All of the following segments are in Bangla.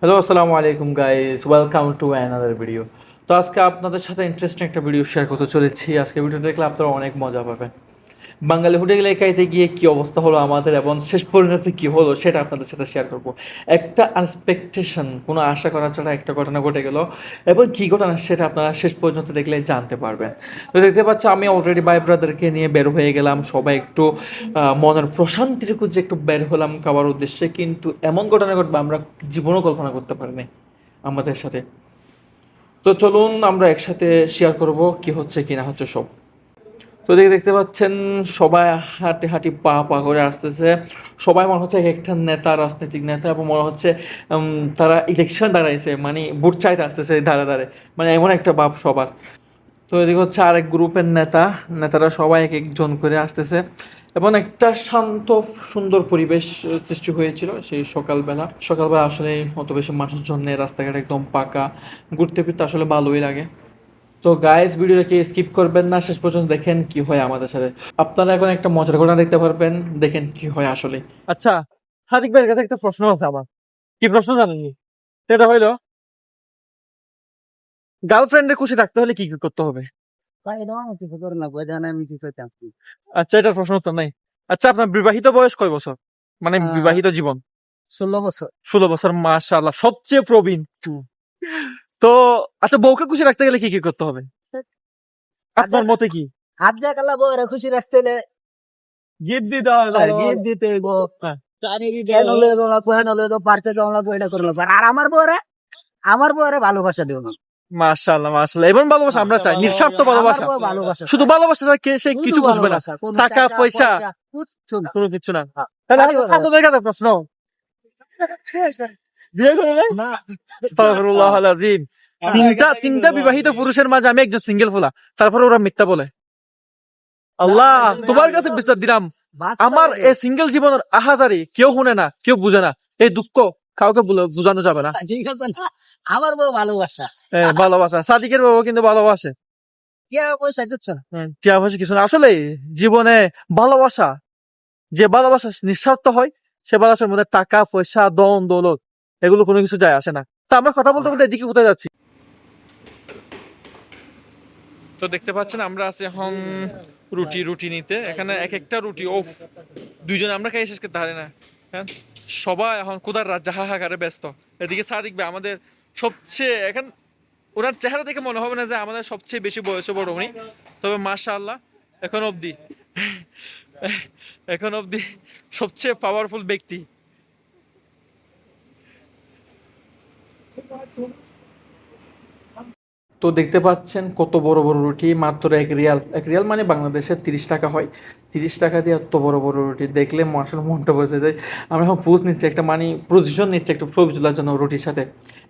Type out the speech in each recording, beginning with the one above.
হ্যালো আসসালামু আলাইকুম guys welcome to another video তো আজকে আপনাদের সাথে ইন্টারেস্টিং একটা ভিডিও শেয়ার করতে চলেছি। আজকে ভিডিও দেখলে আপনারা অনেক মজা পাবেন। বাঙালি হোটেল এলাকাতে গিয়ে কী অবস্থা হলো আমাদের এবং শেষ পরিণতি কী হলো সেটা আপনাদের সাথে শেয়ার করব। একটা আনএক্সপেকটেশন কোনো আশা করা ছাড়া একটা ঘটনা ঘটে গেল এবং কী ঘটনা সেটা আপনারা শেষ পর্যন্ত দেখলে জানতে পারবেন। তো দেখতে পাচ্ছি, আমি অলরেডি বাই ব্রাদারকে নিয়ে বের হয়ে গেলাম। সবাই একটু মনের প্রশান্তির খুঁজে একটু বের হলাম খাওয়ার উদ্দেশ্যে, কিন্তু এমন ঘটনা ঘটবে আমরা জীবনও কল্পনা করতে পারিনি আমাদের সাথে। তো চলুন আমরা একসাথে শেয়ার করব কি হচ্ছে, কি না হচ্ছে সব। তো দেখে দেখতে পাচ্ছেন সবাই হাঁটি হাঁটি পা পা করে আসতেছে। সবাই মনে হচ্ছে এক একটা নেতা, রাজনৈতিক নেতা এবং মনে হচ্ছে তারা ইলেকশন দাঁড়াইছে মানে ভোট চাইতে আসতেছে ধারে ধারে মানে এমন একটা ভাব সবার। তো এদিকে হচ্ছে আরেক গ্রুপের নেতা, নেতারা সবাই এক একজন করে আসতেছে এবং একটা শান্ত, সুন্দর পরিবেশ সৃষ্টি হয়েছিল সেই সকালবেলা। সকালবেলা আসলে অত বেশি মানুষজন রাস্তাঘাট একদম পাকা, ঘুরতে ফিরতে আসলে ভালোই লাগে। তো গাইস ভিডিওটাকে স্কিপ করবেন না শেষ পর্যন্ত দেখেন কি হয় আমাদের সাথে। আপনারা এখন একটা মজার ঘটনা দেখতে পারবেন দেখেন কি হয় আসলে। আচ্ছা হাদিক ভাইয়ের কাছে একটা প্রশ্ন আছে আমার। কি প্রশ্ন জানেননি? সেটা হইল গার্লফ্রেন্ডের খুশি রাখতে হলে কি কি করতে হবে? ভাই এটা আমার কিছু করে না বোঝা না আমি কি করতাম আচ্ছা এটার প্রশ্ন তো নাই। আচ্ছা আপনার বিবাহিত বয়স কয় বছর? মানে বিবাহিত জীবন? ষোলো বছর। ষোলো বছর মাশাআল্লাহ সবচেয়ে প্রবীণ। তো আচ্ছা বউকে খুশি রাখতে গেলে কি কি করতে হবে? আপনার আচ্ছা, মতে কি? হাত যা কালা বউরা খুশি রাখতে হলে গিফট দিতে হবে গিফট দিতে হ্যাঁ। টানি দিতে করল। আর আমার বউরা আমার বউরে ভালোবাসা দিও না। মাশাআল্লাহ মাশাআল্লাহ। এবং ভালোবাসা আমরা চাই নিঃস্বার্থ ভালোবাসা। আমার ভালোবাসা শুধু ভালোবাসা কে সে কিছু বুঝবে না। টাকা, পয়সা। কোনো কিছু না। তাহলে আপনাদের কাছে প্রশ্ন। বিয়ে করে নাই আস্তাগফিরুল্লাহ আলাজিম তিনটা তিনটা বিবাহিত পুরুষের মাঝে আমি একজন সিঙ্গেল ফোলা। তারপরে ওরা মিথ্যা বলে। আল্লাহ তোমার কাছে বিচার দিলাম। আমার এই সিঙ্গেল জীবনের আহাজারি কেউ শুনে না কেউ বুঝে না। এই দুঃখ কাউকে বুঝ- বুঝানো যাবে না। আমার বউ ভালোবাসা। এ, ভালোবাসা। সাদিকের বাবা কিন্তু ভালোবাসে। টিয়া পয়সা কিছু না। আসলে জীবনে ভালোবাসা যে ভালোবাসা নিঃস্বার্থ হয় সে ভালোবাসার মধ্যে টাকা পয়সা দন দৌলত এগুলো কোনো কিছু যায় আসে না। তা আমরা কথা বলতে বলতে এদিকে কোথায় যাচ্ছি? তো দেখতে পাচ্ছেন, আমরা আছি এখন রুটি রুটি নিতে। এখানে এক একটা রুটি, ওফ, দুইজন আমরা খাই শেষ করতে পারি না। হ্যাঁ? সবাই এখন কোদার রাত যাহা হাকারে ব্যস্ত। এদিকে সাদিক ভাই, আমাদের সবচেয়ে, এখন ওনার চেহারা দেখে মনে হবে না যে আমাদের সবচেয়ে বেশি বয়সে বড় উনি। তবে মাশা আল্লাহ এখন অবধি এখন অবধি সবচেয়ে পাওয়ারফুল ব্যক্তি। তো দেখতে পাচ্ছেন কত বড় বড় রুটি, মাত্র এক রিয়াল। এক রিয়াল মানে বাংলাদেশে তিরিশ টাকা হয়। তিরিশ টাকা দিয়ে এত বড় বড় রুটি, দেখলে আসলে মনটা বসে যায়। আমরা এখন পোজ নিচ্ছি, একটা মানে পজিশন নিচ্ছি, একটা ছবি তোলার জন্য রুটির সাথে।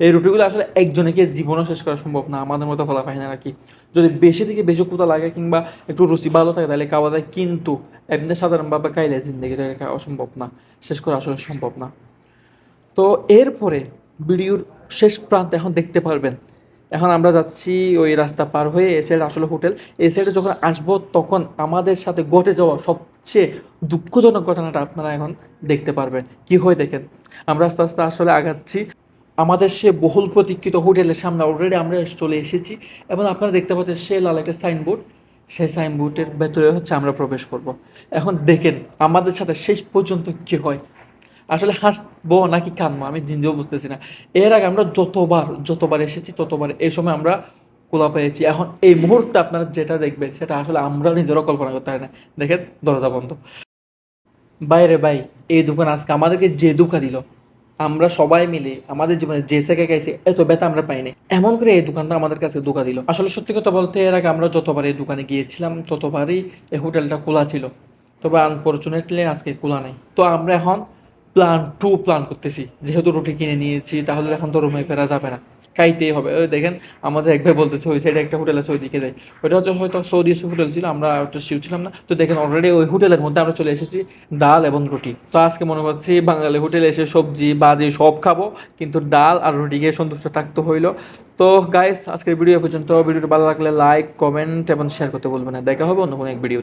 এই রুটিগুলো আসলে একজনকে জীবনও শেষ করা সম্ভব না, আমাদের মতো ফলা পায় না আর কি যদি বেশি থেকে বেশি কোথা লাগে কিংবা একটু রুচি ভালো থাকে, তাহলে খাওয়া যায় কিন্তু এমনি সাধারণভাবে খাইলে জিন্দগিতে খাওয়া সম্ভব না, শেষ করা আসলে সম্ভব না। তো এরপরে ভিডিওর শেষ প্রান্ত এখন দেখতে পারবেন। এখন আমরা যাচ্ছি ওই রাস্তা পার হয়ে এ সাইড আসলে হোটেল। এই সাইডে যখন আসব তখন আমাদের সাথে ঘটে যাওয়া সবচেয়ে দুঃখজনক ঘটনাটা আপনারা এখন দেখতে পারবেন। কি হয় দেখেন, আমরা আস্তে আস্তে আসলে আগাচ্ছি। আমাদের সে বহুল প্রতীক্ষিত হোটেলের সামনে অলরেডি আমরা চলে এসেছি এবং আপনারা দেখতে পাচ্ছেন সে লাল একটা সাইনবোর্ড সেই সাইনবোর্ডের ভেতরে হচ্ছে আমরা প্রবেশ করব। এখন দেখেন, আমাদের সাথে শেষ পর্যন্ত কি হয়? আসলে হাসবো নাকি কানবো আমি জিনজিও বুঝতেছি না। এর আগে আমরা যতবার যতবার এসেছি, ততবার এই সময় আমরা কোলা পেয়েছি। এখন এই মুহূর্তে আপনারা যেটা দেখবেন, সেটা আসলে আমরা নিজেরও কল্পনা করতে হয় না। দেখেন, দরজা বন্ধ। বাইরে ভাই, এই দোকান আজকে আমাদেরকে যে দুঃখা দিল, আমরা সবাই মিলে আমাদের জীবনে যে সেকে গেছে এত ব্যথা আমরা পাইনি। এমন করে এই দোকানটা আমাদের কাছে ধোকা দিল। আসলে সত্যি কথা বলতে, এর আগে আমরা যতবার এই দোকানে গিয়েছিলাম, ততবারই এই হোটেলটা খোলা ছিল। তবে আনফর্চুনেটলি আজকে খোলা নেই। তো আমরা এখন প্ল্যান টু প্ল্যান করতেছি। যেহেতু রুটি কিনে নিয়েছি, তাহলে এখন তো রুমে ফেরা যাবে না। খাইতেই হবে। ওই দেখেন, আমাদের এক ভাই বলতেছে, ওই সাইডে একটা হোটেল আছে ওই দিকে যাই। ওইটা হচ্ছে হয়তো সৌদি হোটেল ছিল, আমরা ওটা শিউ ছিলাম না। তো দেখেন অলরেডি ওই হোটেলের মধ্যে আমরা চলে এসেছি, ডাল এবং রুটি। তো আজকে মনে করছি, বাঙালি হোটেলে এসে সবজি, বাজি সব খাব, কিন্তু ডাল আর রুটি গিয়ে সন্তুষ্ট থাকতে হইল। তো গাইস আজকের ভিডিও পর্যন্ত। ভিডিওটা ভালো লাগলে লাইক কমেন্ট এবং শেয়ার করতে বলবেন না। দেখা হবে অন্য কোনো এক ভিডিও